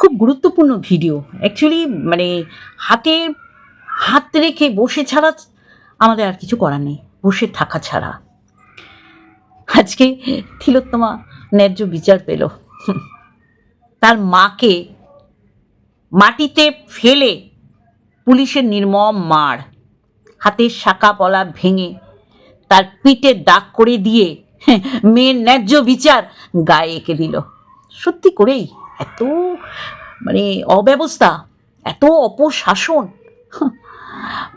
খুব গুরুত্বপূর্ণ video. Actually মানে হাতে, হাত রেখে বসে ছাড়া আমাদের আর কিছু করার নেই। বসে থাকা ছাড়া। আজকে তিলোত্তমা ন্যায্য বিচার পেল। তার মাকে মাটিতে ফেলে পুলিশের নির্মম মার হাতের শাখা পলা ভেঙে তার পিঠে দাগ করে দিয়ে মেয়ের ন্যায্য বিচার গায়ে এঁকে দিল। সত্যি করেই এত মানে অব্যবস্থা, এত অপশাসন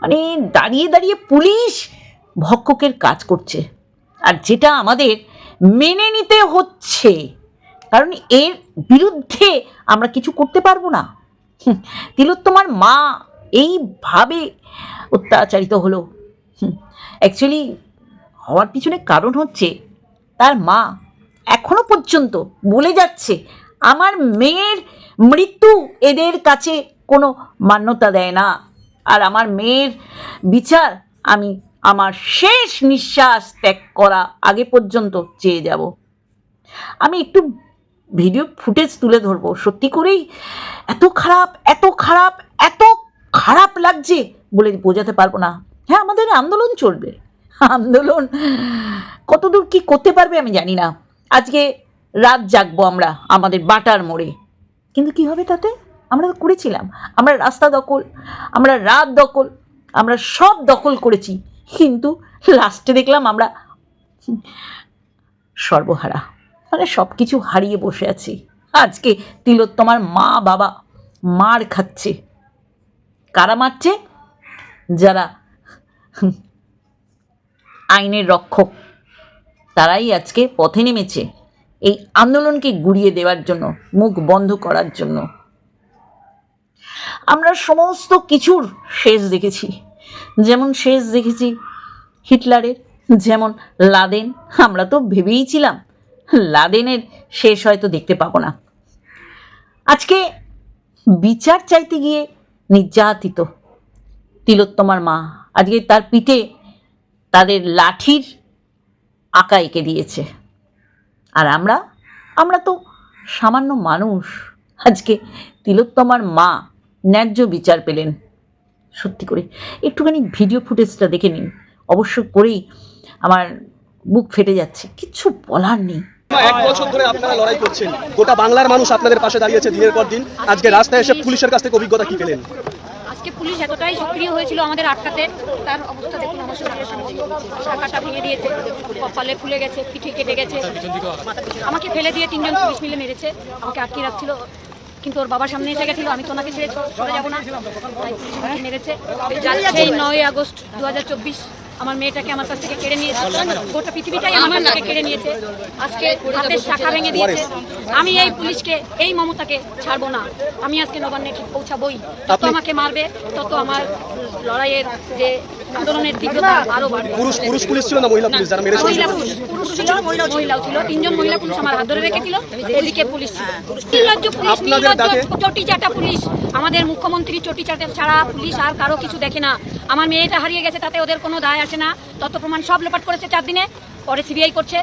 মানে দাঁড়িয়ে দাঁড়িয়ে পুলিশ ভক্ষকের কাজ করছে। আর যেটা আমাদের মেনে নিতে হচ্ছে, কারণ এর বিরুদ্ধে আমরা কিছু করতে পারব না। তিলোত্তমার মা এইভাবে অত্যাচারিত হলো। অ্যাকচুয়ালি হওয়ার পিছনে কারণ হচ্ছে তার মা এখনও পর্যন্ত বলে যাচ্ছে আমার মেয়ের মৃত্যু এদের কাছে কোনো মান্যতা দেয় না। আর আমার মেয়ের বিচার আমি আমার শেষ নিঃশ্বাস ত্যাগ করা আগে পর্যন্ত চেয়ে যাব। আমি একটু ভিডিও ফুটেজ তুলে ধরবো। সত্যি করেই এত খারাপ এত খারাপ এত খারাপ লাগছে বলে বোঝাতে পারব না। হ্যাঁ আমাদের আন্দোলন চলবে। আন্দোলন কতদূর কি করতে পারবে আমি জানি না। আজকে রাত জাগবো আমরা, আমাদের বাটার মোড়ে। কিন্তু কি হবে তাতে? আমরা তো করেছিলাম। আমরা রাস্তা দখল, আমরা রাত দখল, আমরা সব দখল করেছি। কিন্তু লাস্টে দেখলাম আমরা সর্বহারা। মানে সব কিছু হারিয়ে বসে আছি। আজকে তিলোত্তমার মা বাবা মার খাচ্ছে। কারা মারছে? যারা আইনের রক্ষক, তারাই আজকে পথে নেমেছে। এই আন্দোলনকে গুড়িয়ে দেওয়ার জন্য, মুখ বন্ধ করার জন্য। আমরা সমস্ত কিছুর শেষ দেখেছি। যেমন শেষ দেখেছি হিটলারের, যেমন লাদেন, আমরা তো ভেবেইছিলাম লাদেনের শেষ হয়তো দেখতে পাবো না। আজকে বিচার চাইতে গিয়ে নির্যাতিত তিলোত্তমার মা আজকে তার পিঠে তাদের লাঠির আঁকা এঁকে দিয়েছে। আর আমরা আমরা তো সামান্য মানুষ। আজকে তিলোত্তমার মা ন্যায্য বিচার পেলেন। সত্যি করে, একটুখানি ভিডিও ফুটেজটা দেখে নিন। অবশ্য করেই আমার বুক ফেটে যাচ্ছে কিচ্ছু বলার নেই। এক বছর ধরে আপনারা লড়াই করছেন, গোটা বাংলার মানুষ আপনাদের পাশে দাঁড়িয়েছে দিনের পর দিন। আজকে রাস্তায় এসে পুলিশের কাছ থেকে অভিজ্ঞতা কি পেলেন? আজকে পুলিশ এতটাই সক্রিয় হয়েছিল আমাদের আটকাতে, তার অবস্থা দেখুন, আমার সঙ্গে শাখাটা ভেঙে দিয়েছে, কপালে ফুলে গেছে, পিঠে কেটে গেছে। আমাকে ফেলে দিয়ে তিনজন পুলিশ মিলে মেরেছে, আমাকে আটকে রাখছিল, কিন্তু ওর বাবার সামনে এসে গেছিল, আমি তো ওনাকে ছেড়ে চলে যাব না মেরেছে। নয় আগস্ট দু হাজার চব্বিশ আমার মেয়েটাকে আমার কাছ থেকে কেড়ে নিয়েছে। গোটা পৃথিবীটাই আমার কাছ থেকে কেড়ে নিয়েছে। আজকে হাতের শাখা ভেঙে দিয়েছে। আমি এই পুলিশকে এই মমতাকে ছাড়বো না। আমি আজকে নবান্নে ঠিক পৌঁছাবই তত আমাকে মারবে তত আমার লড়াইয়ের যে আন্দোলনের তীব্রতা আরও বাড়বে। পুরুষ পুরুষ পুলিশ ছিল না মহিলা পুলিশ যারা মেরেছে মহিলা পুলিশ পুরুষ ছিল মহিলাও ছিল। তিনজন মহিলা পুলিশ আমার হাত ধরে রেখেছিল। এদিকে পুলিশ ছিল। নির্লজ্জ পুলিশ আপনাদের নির্লজ্জ চটি চাটা পুলিশ আমাদের মুখ্যমন্ত্রী চটি চাটা ছাড়া পুলিশ আর কারও কিছু দেখে না। আমার মেয়েটা হারিয়ে গেছে তাতে ওদের কোনো দায় আসে না। তত প্রমাণ সব লোপাট করেছে চার দিনে। পরে সিবিআই করছে।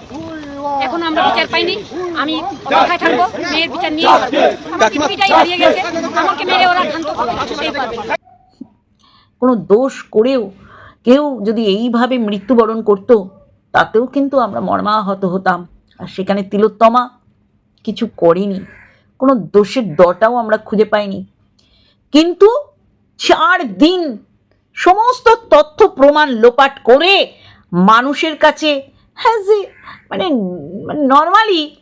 এখন আমরা বিচার পাইনি। আমি অপেক্ষায় থাকব মেয়ের বিচার নিয়ে। পৃথিবীটাই হারিয়ে গেছে। আমাকে মেরে ওরা ক্ষান্ত করতে পারবে কোনো দোষ করেও কেউ যদি এইভাবে মৃত্যুবরণ করতো, তাতেও কিন্তু আমরা মর্মাহত হতাম। আর সেখানে তিলোত্তমা কিছু করেনি। কোনো দোষের দটাও আমরা খুঁজে পাইনি। কিন্তু চার দিন সমস্ত তথ্য প্রমাণ লোপাট করে মানুষের কাছে হ্যাঁ যে মানে নর্মালি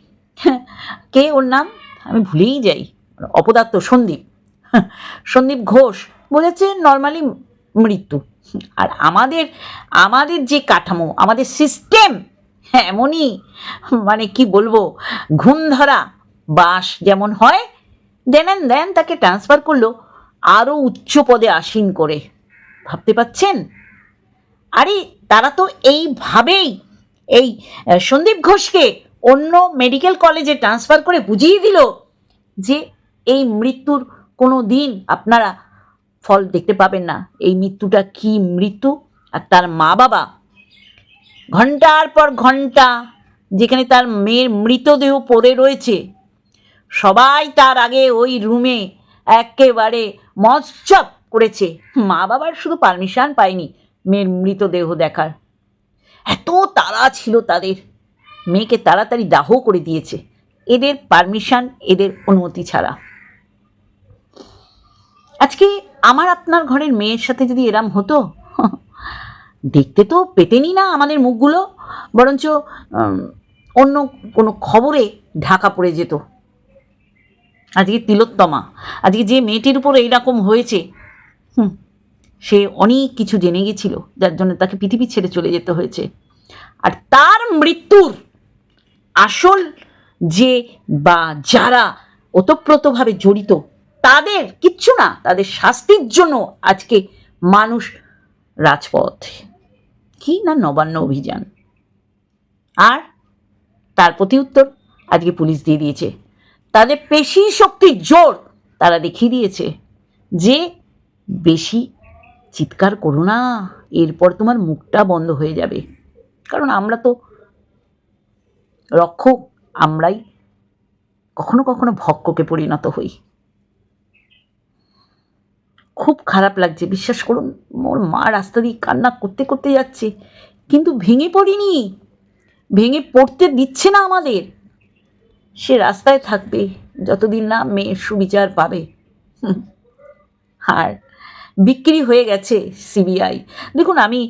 কে ওর নাম? আমি ভুলেই যাই। অপদার্থ সন্দীপ। সন্দীপ ঘোষ। বোঝাচ্ছে নর্মালি মৃত্যু। আর আমাদের আমাদের যে কাঠামো, আমাদের সিস্টেম এমনই মানে কি বলব ঘুম ধরা বাস যেমন হয় দেন অ্যান্ড দেন তাকে ট্রান্সফার করল আরও উচ্চ পদে আসীন করে। ভাবতে পাচ্ছেন? আরে, তারা তো এইভাবেই, এই সন্দীপ ঘোষকে অন্য মেডিকেল কলেজে ট্রান্সফার করে বুঝিয়ে দিল যে এই মৃত্যুর কোনো দিন আপনারা ফল দেখতে পাবেন না। এই মৃত্যুটা কি মৃত্যু? আর তার মা বাবা ঘণ্টার পর ঘণ্টা যেখানে তার মেয়ের মৃতদেহ পড়ে রয়েছে, সবাই তার আগে ওই রুমে একেবারে মজ্জব করেছে। মা বাবার শুধু পারমিশন পায়নি মেয়ের মৃতদেহ দেখার। এত তাড়া ছিল তাদের। মেয়েকে তাড়াতাড়ি দাহ করে দিয়েছে। এদের পারমিশন এদের অনুমতি ছাড়া। আজকে আমার আপনার ঘরের মেয়ের সাথে যদি এরম হতো? দেখতে তো পেতেনি না আমাদের মুখগুলো, বরঞ্চ অন্য কোনো খবরে ঢাকা পড়ে যেত। আজকে তিলোত্তমা, আজকে যে মেয়েটির উপর এইরকম হয়েছে, হুম, সে অনেক কিছু জেনে গেছিল, যার জন্য তাকে পৃথিবী ছেড়ে চলে যেতে হয়েছে। আর তার মৃত্যুর আসল যে বা যারা ওতপ্রোতভাবে জড়িত তাদের, কিচ্ছু না, তাদের শাস্তির জন্য আজকে মানুষ রাজপথ। কি না নবান্ন অভিযান? আর তার প্রতি উত্তর আজকে পুলিশ দিয়ে দিয়েছে। তাদের পেশি শক্তির জোর তারা দেখিয়ে দিয়েছে যে বেশি চিৎকার করো না, এরপর তোমার মুখটা বন্ধ হয়ে যাবে। কারণ আমরা তো রক্ষক, আমরাই কখনো কখনো ভক্ষকে পরিণত হই। খুব খারাপ লাগছে। বিশ্বাস করুন, মোর মা রাস্তা দিয়ে কান্না করতে করতে যাচ্ছে। কিন্তু ভেঙে পড়িনি। ভেঙে পড়তে দিচ্ছে না আমাদের। সে রাস্তায় থাকবে, যতদিন না মেয়ের সুবিচার পাবে। আর বিক্রি হয়ে গেছে সিবিআই। দেখুন, আমি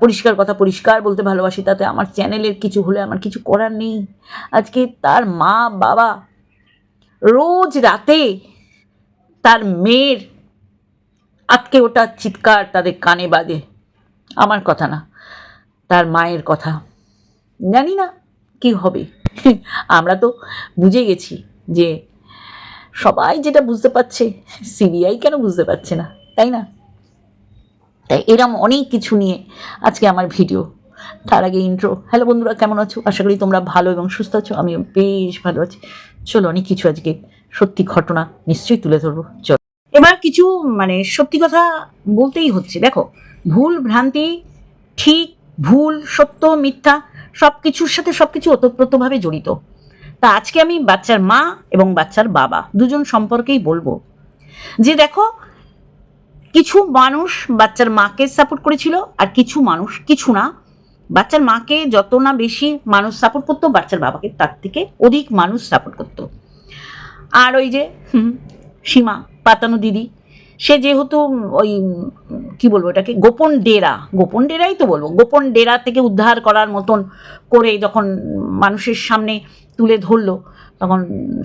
পরিষ্কার কথা পরিষ্কার বলতে ভালোবাসি, তাতে আমার চ্যানেলের কিছু হলে আমার কিছু করার নেই। আজকে তার মা বাবা রোজ রাতে তার মেয়ের আজকে ওটা চিৎকার তাদের কানে বাজে। আমার কথা না, তার মায়ের কথা। জানি না কি হবে। আমরা তো বুঝে গেছি যে সবাই যেটা বুঝতে পারছে, সিবিআই কেন বুঝতে পারছে না, তাই না? তাই এরম অনেক কিছু নিয়ে আজকে আমার ভিডিও। তার আগে ইন্ট্রো হ্যালো বন্ধুরা, কেমন আছো? আশা করি তোমরা ভালো এবং সুস্থ আছো। আমি বেশ ভালো আছি। চলো অনেক কিছু আজকে সত্যি ঘটনা নিশ্চয়ই তুলে ধরবো। চলো। এবার কিছু মানে সত্যি কথা বলতেই হচ্ছে। দেখো, ভুল ভ্রান্তি, ঠিক, ভুল, সত্য, মিথ্যা সব কিছুর সাথে সব কিছু ওতপ্রোতভাবে জড়িত। তা আজকে আমি বাচ্চার মা এবং বাচ্চার বাবা দুজন সম্পর্কেই বলব। যে দেখো, কিছু মানুষ বাচ্চার মাকে সাপোর্ট করেছিল আর কিছু মানুষ, কিছু না। বাচ্চার মাকে যত না বেশি মানুষ সাপোর্ট করতো, বাচ্চার বাবাকে তার থেকে অধিক মানুষ সাপোর্ট করতো। আর ওই যে সীমা, পাতানো দিদি। সে যেহেতু ওই কি বলব এটাকে, গোপন ডেরা, গোপন ডেরাই তো বলব, গোপন ডেরা থেকে উদ্ধার করার মতন করে যখন মানুষের সামনে তুলে ধরলো, তখন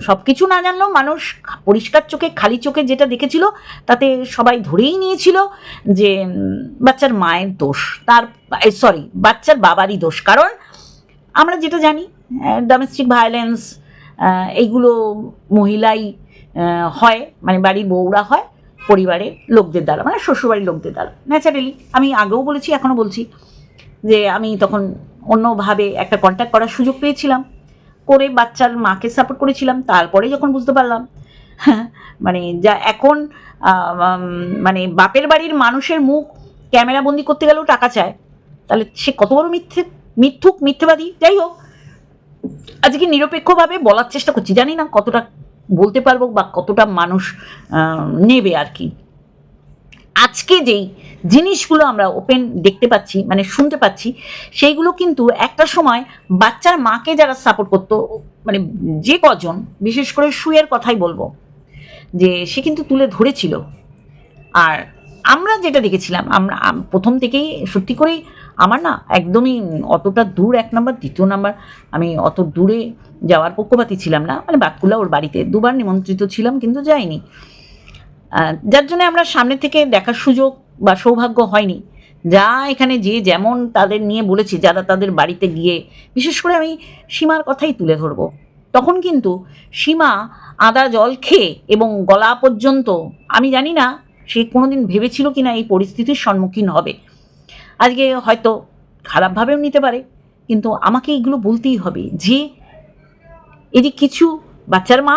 সব কিছু না জানলেও মানুষ পরিষ্কার চোখে, খালি চোখে যেটা দেখেছিল, তাতে সবাই ধরেই নিয়েছিল যে বাচ্চার মায়ের দোষ, তার সরি বাচ্চার বাবারই দোষ। কারণ আমরা যেটা জানি ডোমেস্টিক ভায়োলেন্স এইগুলো মহিলাই হয় মানে বাড়ির বউরা হয় পরিবারের লোকদের দ্বারা মানে শ্বশুরবাড়ির লোকদের দ্বারা। ন্যাচারালি আমি আগেও বলেছি এখনও বলছি যে আমি তখন অন্যভাবে একটা কন্ট্যাক্ট করার সুযোগ পেয়েছিলাম। করে বাচ্চার মাকে সাপোর্ট করেছিলাম তারপরে যখন বুঝতে পারলাম হ্যাঁ, মানে যা এখন মানে বাপের বাড়ির মানুষের মুখ ক্যামেরা বন্দি করতে গেলেও টাকা চায়। তাহলে সে কত বড় মিথ্যে মিথ্যুক মিথ্যেবাদী? যাই হোক আজকে নিরপেক্ষভাবে বলার চেষ্টা করছি জানি না কতটা বলতে পারব বা কতটা মানুষ নেবে আর কি। আজকে যেই জিনিসগুলো আমরা ওপেন দেখতে পাচ্ছি মানে শুনতে পাচ্ছি, সেইগুলো কিন্তু একটা সময় বাচ্চার মাকে যারা সাপোর্ট করতো মানে যে কজন, বিশেষ করে সুয়ের কথাই বলব, যে সে কিন্তু তুলে ধরেছিল। আর আমরা যেটা দেখেছিলাম, আমরা প্রথম থেকেই সত্যি করেই আমার না একদমই অতটা দূর এক নাম্বার, দ্বিতীয় নাম্বার, আমি অত দূরে যাওয়ার পক্ষপাতী ছিলাম না। মানে বাতকুল্লা ওর বাড়িতে দুবার নিমন্ত্রিত ছিলাম, কিন্তু যাইনি। যার জন্য আমরা সামনে থেকে দেখার সুযোগ বা সৌভাগ্য হয়নি। যা এখানে যে যেমন তাদের নিয়ে বলেছি, যারা তাদের বাড়িতে গিয়ে, বিশেষ করে আমি সীমার কথাই তুলে ধরবো। তখন কিন্তু সীমা আদা জল খেয়ে এবং গলা পর্যন্ত, আমি জানি না সে কোনোদিন ভেবেছিল কি না এই পরিস্থিতির সম্মুখীন হবে। আজকে হয়তো খারাপভাবেও নিতে পারে কিন্তু আমাকে এগুলো বলতেই হবে যে এই যে কিছু বাচ্চার মা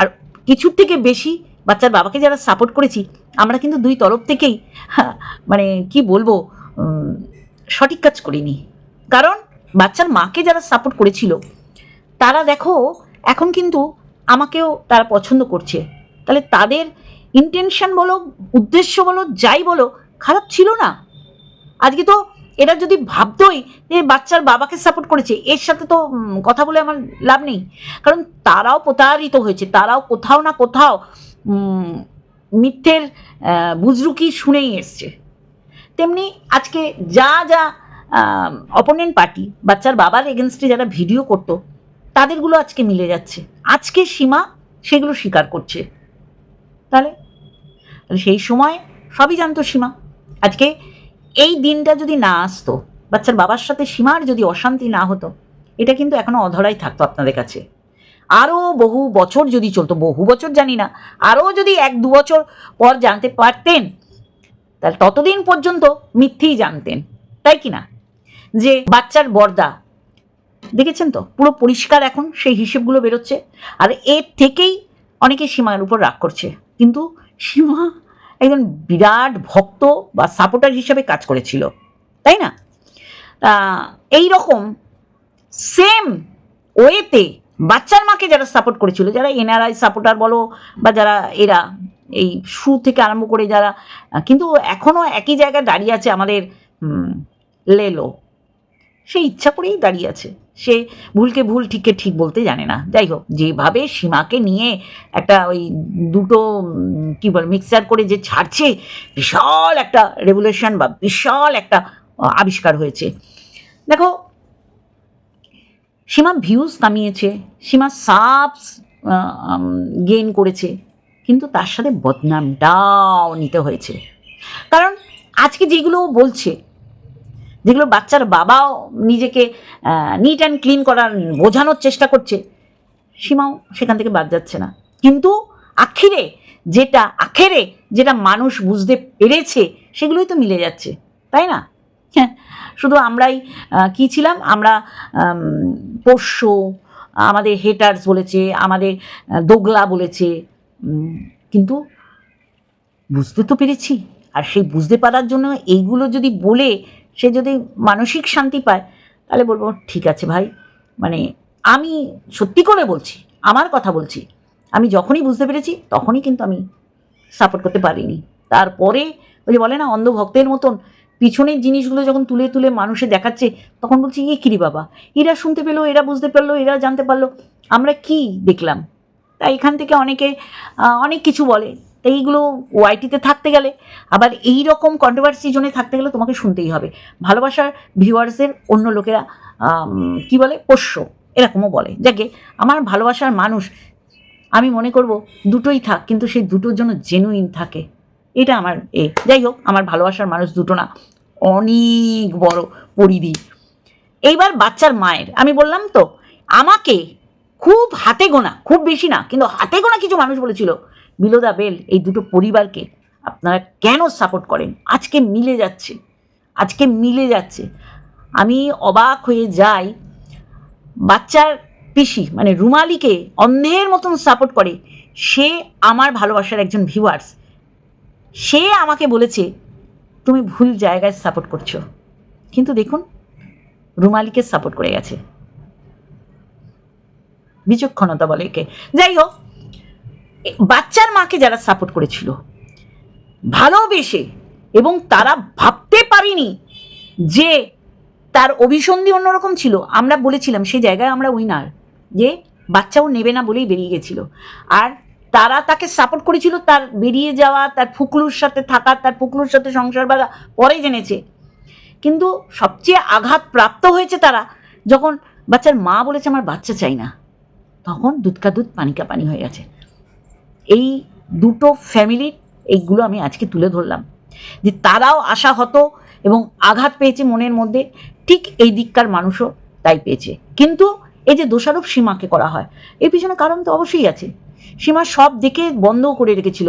আর কিছুর থেকে বেশি বাচ্চার বাবাকে যারা সাপোর্ট করেছি আমরা কিন্তু দুই তরফ থেকেই হা, মানে কি বলব সঠিক কাজ করিনি। কারণ বাচ্চার মাকে যারা সাপোর্ট করেছিল তারা দেখো এখন কিন্তু আমাকেও তারা পছন্দ করছে। তাহলে তাদের ইন্টেনশন বলো, উদ্দেশ্য বলো, যাই বলো, খারাপ ছিল না। আজকে তো এরা যদি ভাবতোই যে বাচ্চার বাবাকে সাপোর্ট করেছে, এর সাথে তো কথা বলে আমার লাভ নেই। কারণ তারাও প্রতারিত হয়েছে, তারাও কোথাও না কোথাও মিথ্যের বুজরুকি শুনেই এসছে। তেমনি আজকে যা যা অপোনেন্ট পার্টি বাচ্চার বাবার এগেনস্টে যারা ভিডিও করতো, তাদেরগুলো আজকে মিলে যাচ্ছে। আজকে সীমা সেগুলো স্বীকার করছে। তাহলে তাহলে সেই সময় সবই জানতো সীমা। আজকে এই দিনটা যদি না আসতো, বাচ্চার বাবার সাথে সীমার যদি অশান্তি না হতো, এটা কিন্তু এখনও অধরাই থাকতো আপনাদের কাছে। আরও বহু বছর যদি চলতো, বহু বছর জানি না আরও যদি এক দু বছর পর জানতে পারতেন, তাহলে ততদিন পর্যন্ত মিথ্যেই জানতেন, তাই কি না? যে বাচ্চার বর্দা, দেখেছেন তো? পুরো পরিষ্কার এখন সেই হিসেবগুলো বেরোচ্ছে, আর এর থেকেই অনেকে সীমার উপর রাগ করছে। কিন্তু সীমা একজন বিরাট ভক্ত বা সাপোর্টার হিসেবে কাজ করেছিল, তাই না? এই রকম সেম ওয়েতে বাচ্চার মাকে যারা সাপোর্ট করেছিল, যারা এনআরআই সাপোর্টার বলো বা যারা এরা এই শু থেকে আরম্ভ করে যারা, কিন্তু এখনও একই জায়গায় দাঁড়িয়ে আছে আমাদের লেলো। সে ইচ্ছা করেই দাঁড়িয়ে আছে। সে ভুলকে ভুল, ঠিককে ঠিক বলতে জানে না। যাই হোক, যেভাবে সীমাকে নিয়ে একটা ওই দুটো কি বল মিক্সার করে যে ছাড়ছে, বিশাল একটা রেভুলেশন বা বিশাল একটা আবিষ্কার হয়েছে। দেখো, সীমা ভিউজ কামিয়েছে, সীমা সাবস গেইন করেছে, কিন্তু তার সাথে বদনামটাও নিতে হয়েছে। কারণ আজকে যেগুলো বলছে যেগুলো বাচ্চার বাবাও নিজেকে নিট অ্যান্ড ক্লিন করার, বোঝানোর চেষ্টা করছে, সীমাও সেখান থেকে বাদ যাচ্ছে না। কিন্তু আখিরে যেটা, আখেরে যেটা মানুষ বুঝতে পেরেছে, সেগুলোই তো মিলে যাচ্ছে, তাই না? হ্যাঁ শুধু আমরাই কি ছিলাম? আমরা পোষ্য, আমাদের হেটার্স বলেছে, আমাদের দোগলা বলেছে কিন্তু বুঝতে তো পেরেছি। আর সেই বুঝতে পারার জন্য এইগুলো যদি বলে সে যদি মানসিক শান্তি পায়, তাহলে বলব, ঠিক আছে ভাই। মানে আমি সত্যি করে বলছি, আমার কথা বলছি। আমি যখনই বুঝতে পেরেছি, তখনই কিন্তু আমি সাপোর্ট করতে পারিনি। তারপরে ওই যে বলে না, অন্ধভক্তের মতন পিছনের জিনিসগুলো যখন তুলে তুলে মানুষে দেখাচ্ছে, তখন বলছি, এ কিরি বাবা? এরা শুনতে পেল, এরা বুঝতে পারল, এরা জানতে পারল। আমরা কি দেখলাম? তাই এখান থেকে অনেকে অনেক কিছু বলে। এইগুলো ওয়াইটিতে থাকতে গেলে, আবার এই রকম কন্ট্রোভার্সি জোনে থাকতে গেলে তোমাকে শুনতেই হবে। ভালোবাসার ভিউয়ার্সের অন্য লোকেরা কি বলে? পোষ্য, এরকমও বলে। যাকে, আমার ভালোবাসার মানুষ, আমি মনে করব দুটোই থাক, কিন্তু সেই দুটোর জন্য জেনুইন থাকে। এটা আমার এ। যাই হোক, আমার ভালোবাসার মানুষ দুটো না, অনেক বড় পরিধি। এইবার বাচ্চার মায়ের, আমি বললাম তো, আমাকে খুব হাতে গোনা, খুব বেশি না, কিন্তু হাতে গোনা কিছু মানুষ বলেছিল। বিলোদা বেল এই দুটো পরিবারকে আপনারা কেন সাপোর্ট করেন? আজকে মিলে যাচ্ছে। আজকে মিলে যাচ্ছে। আমি অবাক হয়ে যাই, বাচ্চার পিসি মানে রুমালিকে অন্ধের মতন সাপোর্ট করে। সে আমার ভালোবাসার একজন ভিউয়ার্স সে আমাকে বলেছে, তুমি ভুল জায়গায় সাপোর্ট করছ। কিন্তু দেখুন, রুমালিকে সাপোর্ট করে গেছে। বিচক্ষণতা বলে একে। যাই হোক বাচ্চার মাকে যারা সাপোর্ট করেছিল। ভালোবেসে এবং তারা ভাবতে পারিনি যে তার অভিসন্ধি অন্যরকম ছিল। আমরা বলেছিলাম সেই জায়গায় আমরা উইনার যে বাচ্চাও নেবে না বলেই বেরিয়ে গেছিল। আর তারা তাকে সাপোর্ট করেছিল তার বেরিয়ে যাওয়া, তার ফুকলুর সাথে থাকা, তার ফুকলুর সাথে সংসার বাঁধা, পরে জেনেছে। কিন্তু সবচেয়ে আঘাত প্রাপ্ত হয়েছে তারা যখন বাচ্চার মা বলেছে, আমার বাচ্চা চাই না। তখন দুধকা দুধ পানিকা পানি হয়ে গেছে। এই দুটো ফ্যামিলির এইগুলো আমি আজকে তুলে ধরলাম। যে তারাও আশাহত এবং আঘাত পেয়েছে মনের মধ্যে ঠিক এই দিককার মানুষও তাই পেয়েছে। কিন্তু এই যে দোষারোপ সীমাকে করা হয় এর পিছনে কারণ তো অবশ্যই আছে। সীমা সব দিকে বন্ধ করে রেখেছিল।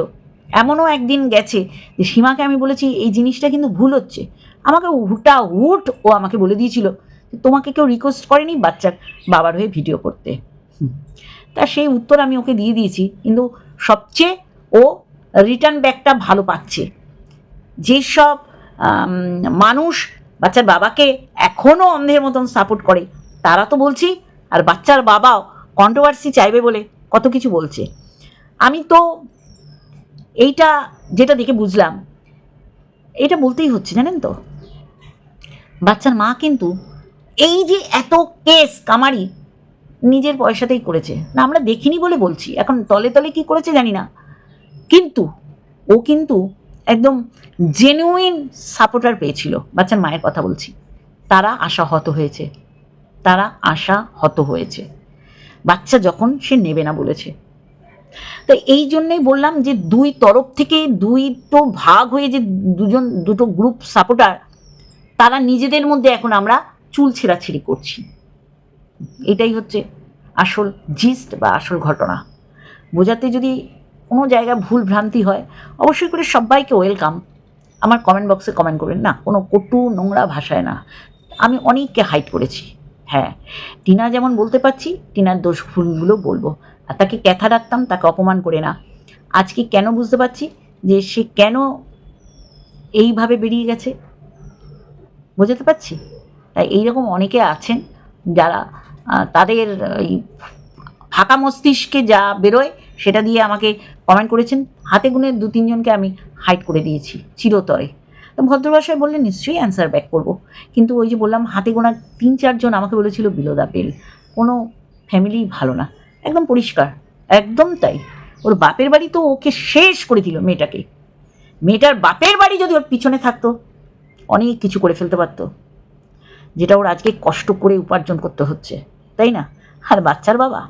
এমনও একদিন গেছে যে সীমাকে আমি বলেছি এই জিনিসটা কিন্তু ভুল হচ্ছে। আমাকে হুটা হুট ও আমাকে বলে দিয়েছিল তোমাকে কেউ রিকোয়েস্ট করেনি বাচ্চার বাবার হয়ে ভিডিও করতে। তা সেই উত্তর আমি ওকে দিয়ে দিয়েছি। কিন্তু সবচেয়ে ও রিটার্ন ব্যাকটা ভালো পাচ্ছে। যেসব মানুষ বাচ্চার বাবাকে এখনও অন্ধের মতন সাপোর্ট করে, তারা তো বলছি, আর বাচ্চার বাবাও কন্ট্রোভার্সি চাইবে বলে কত কিছু বলছে। আমি তো এইটা যেটা দেখে বুঝলাম, এটা বলতেই হচ্ছে, জানেন তো? বাচ্চার মা কিন্তু এই যে এত কেস কামারি নিজের পয়সাতেই করেছে। না, আমরা দেখিনি বলে বলছি। এখন তলে তলে কি করেছে জানি না। কিন্তু, ও কিন্তু একদম জেনুইন সাপোর্টার পেয়েছিল। বাচ্চার মায়ের কথা বলছি। তারা আশাহত হয়েছে। তারা আশাহত হয়েছে। বাচ্চা যখন সে নেবে না বলেছে। তো এই জন্যই বললাম যে, দুই তরফ থেকে দুই তো ভাগ হয়ে যে দুজন, দুটো গ্রুপ সাপোর্টার তারা নিজেদের মধ্যে এখন আমরা চুল ছেঁড়াছিড়ি করছি। এটাই হচ্ছে আসল জিস্ট বা আসল ঘটনা। বোঝাতে যদি কোনো জায়গায় ভুল ভ্রান্তি হয়, অবশ্যই করে সবাইকে ওয়েলকাম। আমার কমেন্ট বক্সে কমেন্ট করবেন, না, কোনো কটু নোংরা ভাষায় না। আমি অনেককে হাইট করেছি হ্যাঁ। টিনা যেমন বলতে পারছি, টিনার দোষ ভুলগুলো বলব। আর তাকে ক্যাথা রাখতাম তাকে অপমান করে না। আজকে কেন বুঝতে পারছি যে সে কেন এইভাবে বেরিয়ে গেছে? বোঝাতে পারছি? তাই এইরকম অনেকে আছেন যারা তাদের ওই ফাঁকা মস্তিষ্কে যা বেরোয়, সেটা দিয়ে আমাকে কমেন্ট করেছেন। হাতে গুনে দু তিনজনকে আমি হাইট করে দিয়েছি চিরতরে। তো ভদ্রভাষায় বললে নিশ্চয়ই অ্যান্সার ব্যাক করব। কিন্তু ওই যে বললাম, হাতে গোনা তিন চারজন আমাকে বলেছিল বিলোদা পেল। কোনো ফ্যামিলি ভালো না। একদম পরিষ্কার। একদম তাই। ওর বাপের বাড়ি তো ওকে শেষ করে দিল মেয়েটাকে। মেয়েটার বাপের বাড়ি যদি ওর পিছনে থাকতো, অনেক কিছু করে ফেলতে পারতো। যেটা ওর আজকে কষ্ট করে উপার্জন করতে হচ্ছে। তাই না? আর বাচ্চার বাবা?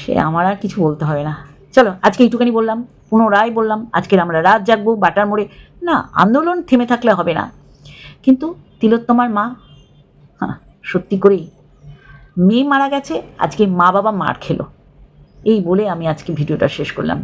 সে আমার আর কিছু বলতে হবে না। চলো, আজকে এইটুখানি বললাম, পুনরায় বললাম, আজকের আমরা রাত জাগবো বাটার মোড়ে। না, আন্দোলন থেমে থাকলে হবে না। কিন্তু তিলোত্তমার মা হ্যাঁ সত্যি করেই, মেয়ে মারা গেছে, আজকে মা বাবা মার খেলো। এই বলে আমি আজকে ভিডিওটা শেষ করলাম।